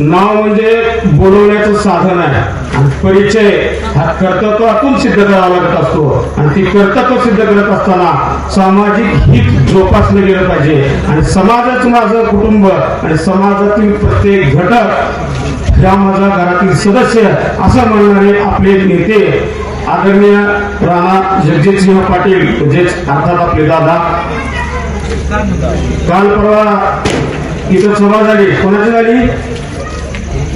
नाव म्हणजे बोलवण्याचं साधन आहे. आणि परिचय हा कर्तृत्वातून सिद्ध करावा लागत असतो. आणि ती कर्तृत्व सिद्ध करत असताना सामाजिक हित जोपासलं गेलं पाहिजे. आणि समाजाचं माझं कुटुंब आणि समाजातील प्रत्येक घटक ह्या माझ्या घरातील सदस्य असं म्हणणारे आपले नेते आदरणीय राणा जगजितसिंह पाटील म्हणजेच अर्थात आपले दादा. काल परवा इथं सभा झाली. कोणाची झाली?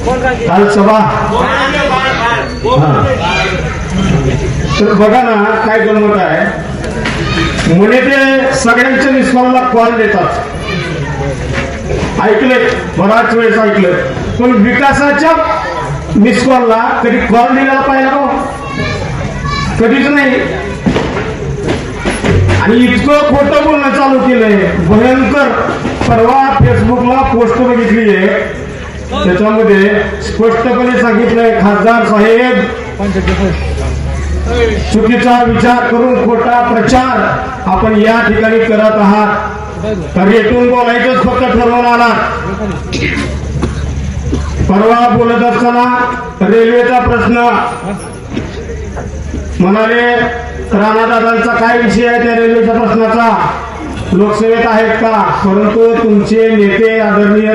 काल सभा. तर बघा ना काय गंमत आहे. म्हणे ते सगळ्यांच्या निस्वाला कॉल देतात. ऐकले बराच वेळेस ऐकलं. पण विकासाच्या मिस कॉलला कधी कॉल दिलेला पाहिला हो? कधीच नाही. आणि इतकं खोटं बोलणं चालू केलंय. भयंकर. परवा फेसबुकला पोस्ट बघितली आहे त्याच्यामध्ये स्पष्टपणे सांगितलंय खासदार साहेब चुकीचा विचार करून खोटा प्रचार आपण या ठिकाणी करत आहात. तर रेटून बोलायचंच फक्त ठरवून आला परवा बोलत असताना रेल्वेचा प्रश्न. म्हणाले राणादादांचा काय विषय आहे त्या रेल्वेच्या प्रश्नाचा? लोकसेवेत आहेत का? परंतु तुमचे नेते आदरणीय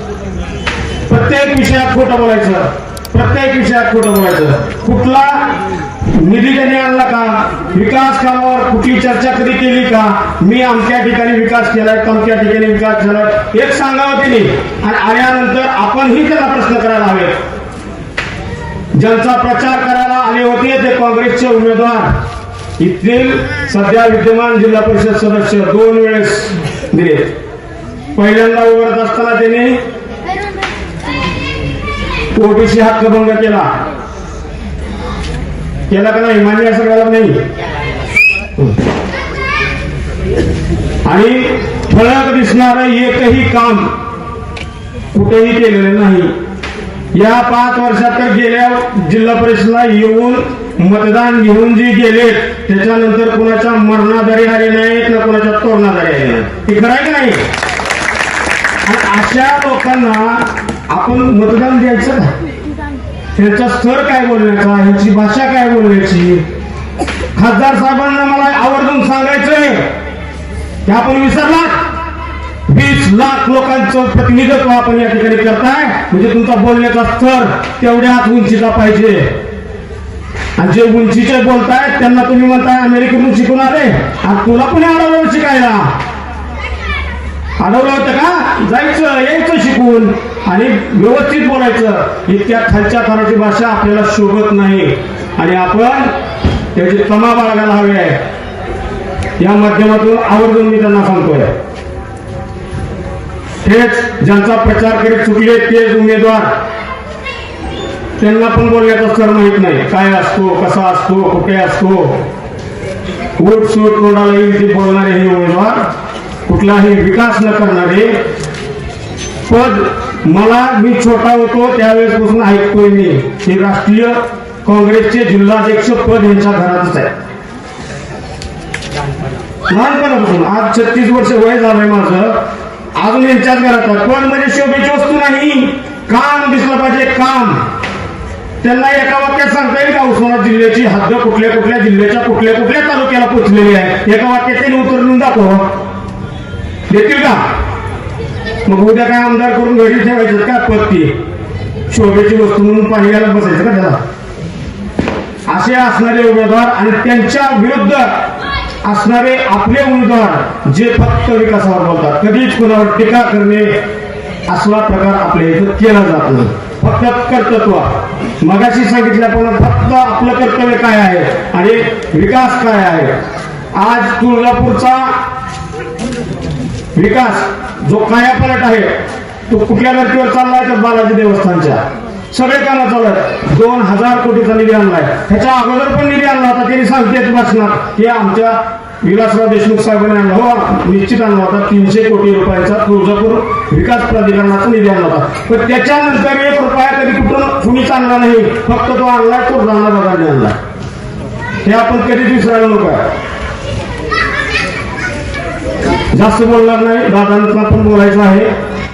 प्रत्येक विषयात खोटं बोलायचं. प्रत्येक विषयात खोटं बोलायचं. कुठला निधी त्यांनी आणला का? विकास कामावर कुठली चर्चा कधी केली का? मी आमच्या ठिकाणी विकास केलाय तमक्या ठिकाणी विकास झालाय. एक सांगावं तिने आणि आल्यानंतर आपणही त्याला प्रश्न करायला हवेत. ज्यांचा प्रचार करायला आले होते ते काँग्रेसचे उमेदवार. इथील सध्या विद्यमान जिल्हा परिषद सदस्य दोन वेळेस दिले. पहिल्यांदा उभारत असताना त्यांनी ओबीसी हक्कभंग केला. केला का नाही? मान्य असं नाही? आणि ठळक दिसणार एकही काम कुठेही केलेलं नाही. या पाच वर्षात तर गेल्या जिल्हा परिषदला येऊन मतदान घेऊन जे गेले त्याच्यानंतर कुणाच्या मरणाधारी आले नाहीत ना कुणाच्या तोरणाधारी आले नाही खरं आहे की नाही? अशा लोकांना आपण मतदान द्यायचं ना? त्यांचा स्तर काय बोलण्याचा ह्याची भाषा काय बोलण्याची खासदार साहेबांना मला आवर्जून सांगायचंय की आपण विसरला वीस लाख लोकांचं प्रतिनिधित्व आपण या ठिकाणी करताय. म्हणजे तुमचा बोलण्याचा स्तर तेवढ्याच उंचीचा पाहिजे. आणि जे उंचीचे बोलतायत त्यांना तुम्ही म्हणताय अमेरिकेतून शिकून आले. आणि तुला पण आला शिकायला. अडवलं होतं का? जायचं यायचं शिकून. आणि व्यवस्थित बोलायचं. इतक्या खालच्या मराठी भाषा आपल्याला शोभत नाही. आणि आपण त्याची तमा बाळगायला हवी आहे. या माध्यमातून आवर्जून मी त्यांना सांगतोय. हेच ज्यांचा प्रचार करीत चुकले तेच उमेदवार. त्यांना पण बोलण्याचा स्तर माहीत नाही. काय असतो कसा असतो कुठे असतो. उठ सूट तोंडाला येईल ते बोलणारे हे उमेदवार. कुठलाही विकास न करणारे पद मला मी छोटा होतो त्यावेळेसपासून ऐकतोय मी. हे राष्ट्रीय काँग्रेसचे जिल्हाध्यक्ष पद यांच्या घरातच आहे. लहानपणापासून आज छत्तीस वर्ष वय झालंय माझं. अजून यांच्याच घरात पण म्हणजे शोभेची वस्तू नाही. काम दिसलं पाहिजे काम. त्यांना एका वाक्यात सांगता येईल का? उस्मानाबाद जिल्ह्याची हद्द कुठल्या कुठल्या जिल्ह्याच्या कुठल्या कुठल्या तालुक्याला पोहोचलेली आहे? एका वाक्यात त्यांनी उतरून दाखव. देतील का? मग उद्या काय आमदार करून घरी ठेवायचे का? पत्ती शोभेची वस्तू म्हणून पाहिल्याला बसायचं का त्याला? असे असणारे उमेदवार आणि त्यांच्या विरुद्ध असणारे आपले उमेदवार जे फक्त विकासावर बोलतात कधीच कुणावर टीका करणे असला प्रकार आपल्या इथं केला जात नाही. फक्त कर्तृत्व. मगाशी सांगितल्याप्रमाणे फक्त आपलं कर्तव्य काय आहे? आणि विकास काय आहे? आज तुळजापूरचा विकास जो कायापलट आहे तो कुठल्या धर्तीवर चाललाय तर बालाजी देवस्थानच्या? सगळे कामं चालू दोन हजार कोटीचा निधी आणलाय. ह्याच्या अगोदर पण निधी आणला होता त्यांनी सांगते भाषणात की आमच्या विलासराव देशमुख साहेबांनी आणला हो निश्चित आणला होता. तीनशे कोटी रुपयाचा तुळजापूर विकास प्राधिकरणाचा निधी आणला होता. पण त्याच्यानंतर एक रुपया कधी कुठून कुणीच आणला नाही. फक्त तो आणलाय तो राणादादांनी आणला. हे आपण कधीच विसरायला नको. आहे जास्त बोलणार नाही. दादांचा पण बोलायचं आहे.